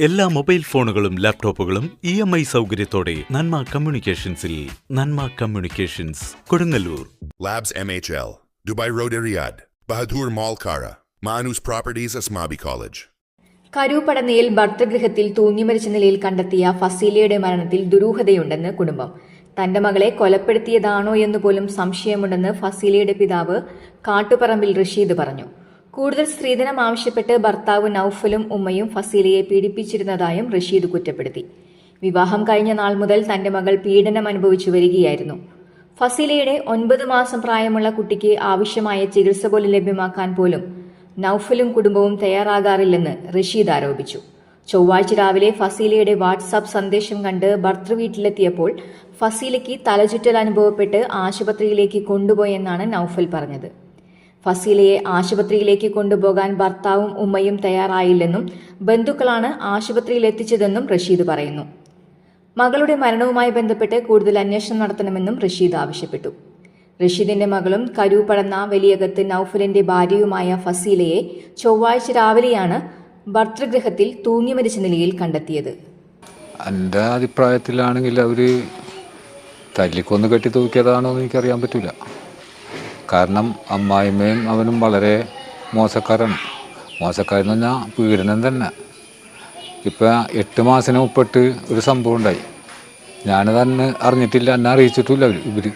എല്ലാ മൊബൈൽ ഫോണുകളും ലാപ്ടോപ്പുകളും ഇ എം ഐ സൗകര്യത്തോടെ Nanma കമ്മ്യൂണിക്കേഷൻസിൽ Nanma communications Kodungallur. Labs MHL Dubai road Riyadh, Bahadur mall Kara, Manoos properties Asmabi college കരൂപ്പടനയിൽ ഭർത്തൃഗൃഹത്തിൽ തൂങ്ങിമരിച്ച നിലയിൽ കണ്ടെത്തിയ ഫസീലയുടെ മരണത്തിൽ ദുരൂഹതയുണ്ടെന്ന് കുടുംബം. തന്റെ മകളെ കൊലപ്പെടുത്തിയതാണോ എന്ന് പോലും സംശയമുണ്ടെന്ന് ഫസീലയുടെ പിതാവ് കാട്ടുപറമ്പിൽ റഷീദ് പറഞ്ഞു. കൂടുതൽ സ്ത്രീധനം ആവശ്യപ്പെട്ട് ഭർത്താവ് നൌഫലും ഉമ്മയും ഫസീലയെ പീഡിപ്പിച്ചിരുന്നതായും റഷീദ് കുറ്റപ്പെടുത്തി. വിവാഹം കഴിഞ്ഞ നാൾ മുതൽ തന്റെ മകൾ പീഡനം അനുഭവിച്ചു വരികയായിരുന്നു. ഫസീലയുടെ ഒൻപത് മാസം പ്രായമുള്ള കുട്ടിക്ക് ആവശ്യമായ ചികിത്സ പോലും ലഭ്യമാക്കാൻ പോലും നൌഫലും കുടുംബവും തയ്യാറാകാറില്ലെന്ന് റഷീദ് ആരോപിച്ചു. ചൊവ്വാഴ്ച രാവിലെ ഫസീലയുടെ വാട്സാപ്പ് സന്ദേശം കണ്ട് ഭർത്തൃ വീട്ടിലെത്തിയപ്പോൾ ഫസീലയ്ക്ക് തലചുറ്റൽ അനുഭവപ്പെട്ട് ആശുപത്രിയിലേക്ക് കൊണ്ടുപോയെന്നാണ് നൌഫൽ പറഞ്ഞത്. ഫസീലയെ ആശുപത്രിയിലേക്ക് കൊണ്ടുപോകാൻ ഭർത്താവും ഉമ്മയും തയ്യാറായില്ലെന്നും ബന്ധുക്കളാണ് ആശുപത്രിയിൽ എത്തിച്ചതെന്നും റഷീദ് പറയുന്നു. മകളുടെ മരണവുമായി ബന്ധപ്പെട്ട് കൂടുതൽ അന്വേഷണം നടത്തണമെന്നും റഷീദ് ആവശ്യപ്പെട്ടു. റഷീദിന്റെ മകളും കരൂപ്പടന്ന വലിയകത്ത് നൌഫലിന്റെ ഭാര്യയുമായ ഫസീലയെ ചൊവ്വാഴ്ച രാവിലെയാണ് ഭർത്തൃഗൃഹത്തിൽ തൂങ്ങിമരിച്ച നിലയിൽ കണ്ടെത്തിയത്. എന്റെ അഭിപ്രായത്തിലാണെങ്കിൽ അവർ തല്ലിക്കൊന്ന് കെട്ടി തൂക്കിയതാണോ എന്ന് എനിക്കറിയാൻ പറ്റില്ല കാരണം അമ്മായിമ്മയും അവനും വളരെ മോശക്കാരാണ്. മോശക്കാരെന്ന് പറഞ്ഞാൽ പീഡനം തന്നെ. ഇപ്പം എട്ട് മാസത്തിന് മുപ്പിട്ട് ഒരു സംഭവം ഉണ്ടായി. ഞാനത് അന്ന് അറിഞ്ഞിട്ടില്ല എന്നെ അറിയിച്ചിട്ടില്ല അവർ ഇവർ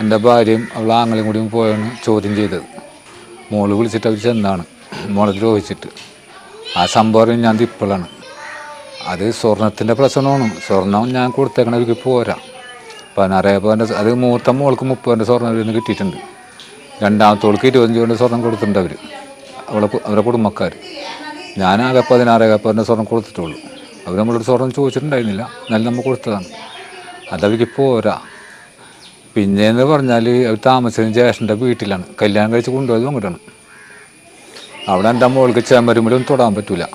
എന്റെ ഭാര്യയും അവളെ ആങ്ങളെയും കൂടിയും പോയാണ് ചോദ്യം ചെയ്തത്. മോൾ വിളിച്ചിട്ട് അവർ ചെന്നാണ്. മോളെ ദ്രോഹിച്ചിട്ട്. ആ സംഭവം ഞാൻ ഇപ്പോഴാണ്. അത് സ്വർണത്തിന്റെ പ്രശ്നമാണ്. സ്വർണം ഞാൻ കൊടുത്തേക്കണവർക്ക് പോരാ. പതിനാറ് പവന്റെ അത് മൂത്ത മോൾക്ക് മുപ്പതിന്റെ സ്വർണം കിട്ടിയിട്ടുണ്ട്. രണ്ടാമത്തോൾക്ക് ഇരുപത്തഞ്ച് കൊണ്ട് സ്വർണം കൊടുത്തിട്ടുണ്ട് അവർ അവളെ അവരെ കുടുംബക്കാർ ഞാനാകെ പതിനാറ് പതിനെ സ്വർണം കൊടുത്തിട്ടുള്ളൂ. അവർ നമ്മളോട് സ്വർണം ചോദിച്ചിട്ടുണ്ടായിരുന്നില്ല. എന്നാലും നമ്മൾ കൊടുത്തതാണ്. അതവർക്ക് പോരാ. പിന്നെയെന്ന് പറഞ്ഞാൽ അവർ താമസിച്ചത് ജ്യേഷ്ഠന്റെ വീട്ടിലാണ്. കല്യാണം കഴിച്ച് കൊണ്ടുപോയത് അങ്ങോട്ടാണ്. അവിടെ എന്റെ മോൾക്ക് ചെമ്പരുമ്പിലൊന്നും തൊടാൻ പറ്റില്ല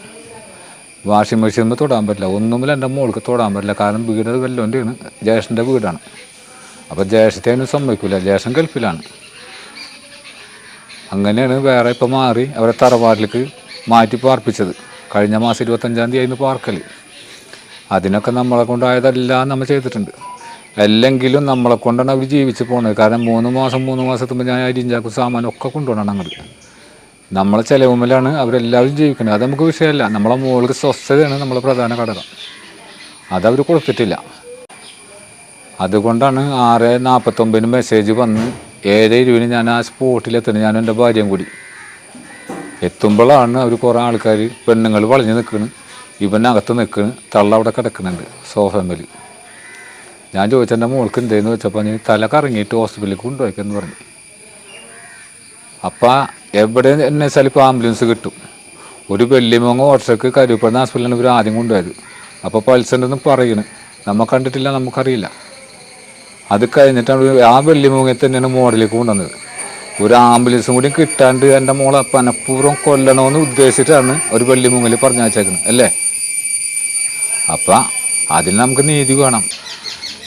വാഷിംഗ് മെഷീനിൽ തൊടാൻ പറ്റില്ല. ഒന്നുമില്ല എന്റെ മോൾക്ക് തൊടാൻ പറ്റില്ല. കാരണം വീട് വല്ലോന്റെയാണ്. ജ്യേഷ്ഠന്റെ വീടാണ്. അപ്പോൾ ജ്യേഷ്ഠത്തെ അതിന് സമ്മതിക്കില്ല ജ്യേഷ്ഠൻ ഗൾഫിലാണ്. അങ്ങനെയാണ് വേറെ ഇപ്പോൾ മാറി അവരെ തറവാട്ടിലേക്ക് മാറ്റി പാർപ്പിച്ചത് കഴിഞ്ഞ മാസം ഇരുപത്തഞ്ചാം തീയതി ആയിരുന്നു പാർക്കൽ അതിനൊക്കെ നമ്മളെ കൊണ്ടായതെല്ലാം നമ്മൾ ചെയ്തിട്ടുണ്ട്. അല്ലെങ്കിലും നമ്മളെ കൊണ്ടാണ് അവർ ജീവിച്ച് പോകുന്നത് കാരണം മൂന്ന് മാസം മൂന്ന് മാസത്തുമ്പോൾ ഞാൻ അരിഞ്ചാക്കും സാമാനം ഒക്കെ കൊണ്ടുപോകണം അങ്ങോട്ട് നമ്മളെ ചിലവുമ്പോഴാണ് അവരെല്ലാവരും ജീവിക്കുന്നത്. അത് നമുക്ക് വിഷയമല്ല. നമ്മളെ മോൾക്ക് സ്വസ്ഥതയാണ് നമ്മളെ പ്രധാന ഘടകം. അതവർ കൊടുത്തിട്ടില്ല. അതുകൊണ്ടാണ് ആറ് നാൽപ്പത്തൊമ്പതിന് മെസ്സേജ് വന്ന് ഏഴ് ഇരുപതിന് ഞാൻ ആ സ്പോട്ടിലെത്തണം ഞാനും എന്റെ ഭാര്യയും കൂടി. എത്തുമ്പോഴാണ് അവർ കുറേ ആൾക്കാർ പെണ്ണുങ്ങൾ വളഞ്ഞ് നിൽക്കണ് ഇവനകത്ത് നിൽക്കണ് തള്ള അവിടെ കിടക്കുന്നുണ്ട് സോഫമ്മൽ ഞാൻ ചോദിച്ചെന്റെ മോൾക്ക് എന്തേന്ന്? വെച്ചപ്പോൾ ഞാൻ തല കറങ്ങിയിട്ട് ഹോസ്പിറ്റലിൽ കൊണ്ടുപോയിക്കെന്ന് പറഞ്ഞു. അപ്പം എവിടെ എന്നെ വെച്ചാൽ ഇപ്പോൾ ആംബുലൻസ് കിട്ടും. ഒരു വെള്ളിമോങ്ങ ഓട്ടോക്ക് കരുവപ്പെടുന്ന ഹോസ്പിറ്റലാണ് ഇവർ ആദ്യം കൊണ്ടുപോയത്. അപ്പോൾ പൾസുണ്ടെന്ന് പറയണ്. നമ്മൾ കണ്ടിട്ടില്ല നമുക്കറിയില്ല അത് കഴിഞ്ഞിട്ടാണ് ആ വെള്ളിമൂങ്ങയിൽ തന്നെയാണ് മോഡലിലേക്ക് കൊണ്ടുവന്നത്. ഒരു ആംബുലൻസും കൂടി കിട്ടാണ്ട് എന്റെ മോളെ പനപ്പൂർവം കൊല്ലണമെന്ന് ഉദ്ദേശിച്ചിട്ടാണ് ഒരു വെള്ളിമുങ്ങിൽ പറഞ്ഞു വെച്ചേക്കുന്നത് അല്ലേ? അപ്പം അതിൽ നമുക്ക് നീതി വേണം.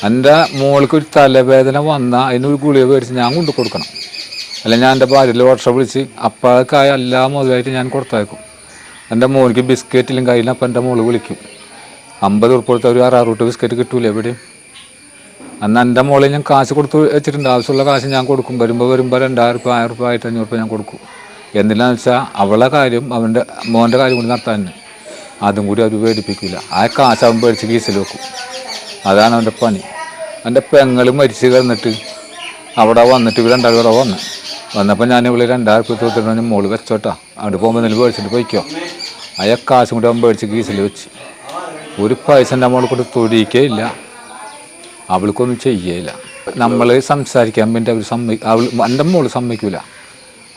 എന്റെ മോൾക്ക് ഒരു തലവേദന വന്നാൽ അതിനൊരു ഗുളിക മേടിച്ച് ഞാൻ കൊണ്ടു കൊടുക്കണം. അല്ല ഞാൻ എന്റെ ഭാര്യയിൽ വർഷം വിളിച്ച് അപ്പോഴേക്കായ എല്ലാ മുതലായിട്ട് ഞാൻ കൊടുത്തയക്കും. എന്റെ മോൾക്ക് ബിസ്ക്കറ്റിലും കയ്യിലും അപ്പം എന്റെ മോൾ വിളിക്കും. അമ്പത് ഉറുപ്പ് കൊടുത്ത ഒരു ആറാറ് റുട്ട് ബിസ്ക്കറ്റ് കിട്ടൂല എവിടെയും? അന്ന് എന്റെ മോളെ ഞാൻ കാശ് കൊടുത്ത് വെച്ചിട്ടുണ്ട്. ആവശ്യമുള്ള കാശ് ഞാൻ കൊടുക്കും. വരുമ്പോൾ വരുമ്പോൾ രണ്ടായിരം രൂപ ആയിരം രൂപ ആയിരത്തി അഞ്ഞൂറ് രൂപ ഞാൻ കൊടുക്കും. എന്തിനാന്ന് വെച്ചാൽ അവളെ കാര്യം അവന്റെ മോന്റെ കാര്യം കൂടി നടത്താൻ തന്നെ. അതും കൂടി അവർ പേടിപ്പിക്കില്ല ആ കാശ് അവൻ പേടിച്ച് കീസിൽ വെക്കും. അതാണ് അവന്റെ പണി. എന്റെ പെങ്ങൾ മരിച്ചു കിടന്നിട്ട് അവിടെ വന്നിട്ട് ഇവർ രണ്ടായിരം കൂടെ വന്ന്. വന്നപ്പോൾ ഞാൻ ഇവിടെ രണ്ടായിരം രൂപ ഞാൻ മോൾ വെച്ചോട്ടാ അവിടെ പോകുമ്പോൾ എന്തെങ്കിലും പേടിച്ചിട്ട് പോയിക്കോ. അയാൾ കാശും കൂടി അവൻ പേടിച്ച് കീസിൽ വെച്ച്. ഒരു പൈസ എന്റെ മോളെ കൊണ്ട് തൊടിയിക്കേ ഇല്ല. അവൾക്കൊന്നും ചെയ്യേല. നമ്മൾ സംസാരിക്കാൻ വേണ്ടി അവർ സമ്മതി അവൾ എന്റെ മോൾ സമ്മതിക്കൂല.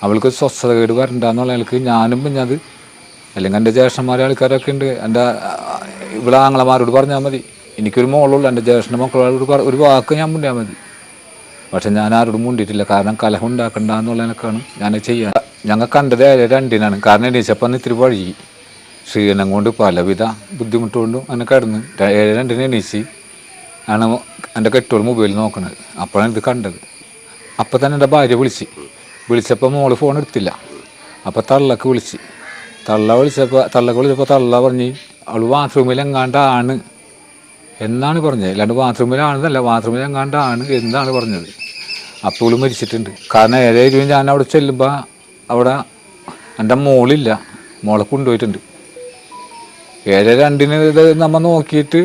അവൾക്ക് സ്വസ്ഥതകേട് വരണ്ടെന്നുള്ള ആൾക്ക് ഞാനും പിന്നെ അത് അല്ലെങ്കിൽ എന്റെ ജ്യേഷ്ഠന്മാരെ ആൾക്കാരൊക്കെ ഉണ്ട്. എന്റെ ഇവിടെ ആങ്ങളമാരോട് പറഞ്ഞാൽ മതി. എനിക്കൊരു മോളുള്ളൂ എന്റെ ജ്യേഷ്ഠ മക്കളോട് ഒരു വാക്ക് ഞാൻ മുണ്ടിയാൽ മതി. പക്ഷെ ഞാൻ ആരോടും മുണ്ടിയിട്ടില്ല. കാരണം കലഹം ഉണ്ടാക്കണ്ട എന്നുള്ളതിനൊക്കെയാണ് ഞാൻ ചെയ്യാൻ ഞങ്ങൾ കണ്ടത് രണ്ടിനാണ്. കാരണം എണീച്ചപ്പം ഇത്തിരി വഴുകി. ക്ഷീണം കൊണ്ട് പലവിധ ബുദ്ധിമുട്ടുകൊണ്ടും അങ്ങനെ കിടന്ന്. ഏഴ് രണ്ടിന് എണീച്ച്. ആണ് എന്റെ കെട്ടോൾ മൊബൈലിൽ നോക്കുന്നത് അപ്പോഴാണ് ഇത് കണ്ടത്. അപ്പോൾ തന്നെ എന്റെ ഭാര്യ വിളിച്ച്. വിളിച്ചപ്പോൾ മോൾ ഫോൺ എടുത്തില്ല. അപ്പോൾ തള്ളക്ക് വിളിച്ച്. തള്ള വിളിച്ചപ്പോൾ തള്ളക്ക് വിളിച്ചപ്പോൾ തള്ള പറഞ്ഞ് അവൾ ബാത്റൂമിൽ എങ്ങാണ്ടാണ് എന്നാണ് പറഞ്ഞത്. അല്ലാണ്ട് ബാത്റൂമിലാണെന്നല്ല ബാത്റൂമിൽ എങ്ങാണ്ടാണ് എന്നാണ് പറഞ്ഞത്. അപ്പോൾ ഇവൾ മരിച്ചിട്ടുണ്ട്. കാരണം ഏതായിരിക്കും ഞാൻ അവിടെ ചെല്ലുമ്പോൾ അവിടെ എന്റെ മോളില്ല. മോളെ കൊണ്ടുപോയിട്ടുണ്ട്. ഏഴ് രണ്ടിന് ഇത് നമ്മൾ നോക്കിയിട്ട്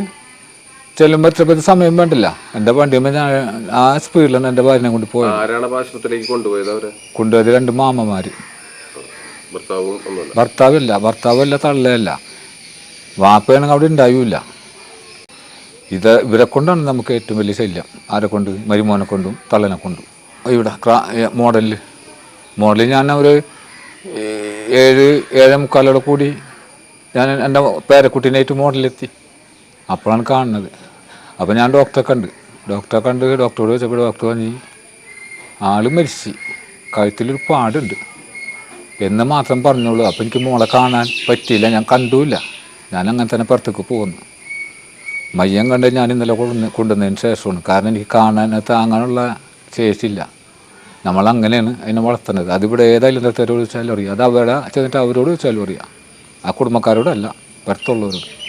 ചെല്ലുമ്പോൾ ഇത്ര പേര് സമയം വേണ്ടില്ല. എന്റെ വണ്ടിയുമ്പോൾ ഞാൻ ആ സ്പീഡിലാണ് എന്റെ ഭാര്യനെ കൊണ്ട് പോയത്. ആരാണ് അപ്പൊ ആശുപത്രിയിലേക്ക് കൊണ്ടുപോയത് അവരെ? കൊണ്ടുപോയത് രണ്ട് മാമ്മമാര് ഭർത്താവില്ല ഭർത്താവില്ല തള്ളയല്ല. വാപ്പയാണെങ്കിൽ അവിടെ ഉണ്ടാവില്ല ഇത് ഇവരെ കൊണ്ടാണ് നമുക്ക് ഏറ്റവും വലിയ ശല്യം. ആരെ കൊണ്ട് മരുമോനെ കൊണ്ടും തള്ളനെ കൊണ്ടും. ഇവിടെ മോഡലിൽ മോഡലിൽ ഞാൻ ഒരു ഏഴ് ഏഴേ മുക്കാലോടെ കൂടി ഞാൻ എന്റെ പേരക്കുട്ടീനായിട്ട് മോഡലിലെത്തി. അപ്പോഴാണ് കാണുന്നത്. അപ്പോൾ ഞാൻ ഡോക്ടറെ കണ്ട് ഡോക്ടറെ കണ്ട് ഡോക്ടറോട് ചോദിച്ചപ്പോൾ ഡോക്ടർ പറഞ്ഞു ആൾ മരിച്ച്. കഴുത്തിലൊരു പാടുണ്ട്. എന്ന് മാത്രം പറഞ്ഞോളൂ. അപ്പം എനിക്ക് മോളെ കാണാൻ പറ്റിയില്ല. ഞാൻ കണ്ടുമില്ല ഞാൻ അങ്ങനെ തന്നെ പുറത്തേക്ക് പോകുന്നു. മയ്യം കണ്ട് ഞാൻ ഇന്നലെ കൊണ്ടുവന്ന് കൊണ്ടുവന്നതിന് ശേഷമാണ്. കാരണം എനിക്ക് കാണാൻ താങ്ങാനുള്ള ശേഷിയില്ല നമ്മൾ അങ്ങനെയാണ് അതിനെ വളർത്തുന്നത്. അതിവിടെ ഏതായാലും ഇന്നത്തെ ചോദിച്ചാലും അറിയാം. അത് അവിടെ ചെന്നിട്ട് അവരോട് ചോദിച്ചാലും അറിയാം. ആ കുടുംബക്കാരോടല്ല. പുറത്തുള്ളവരോട്.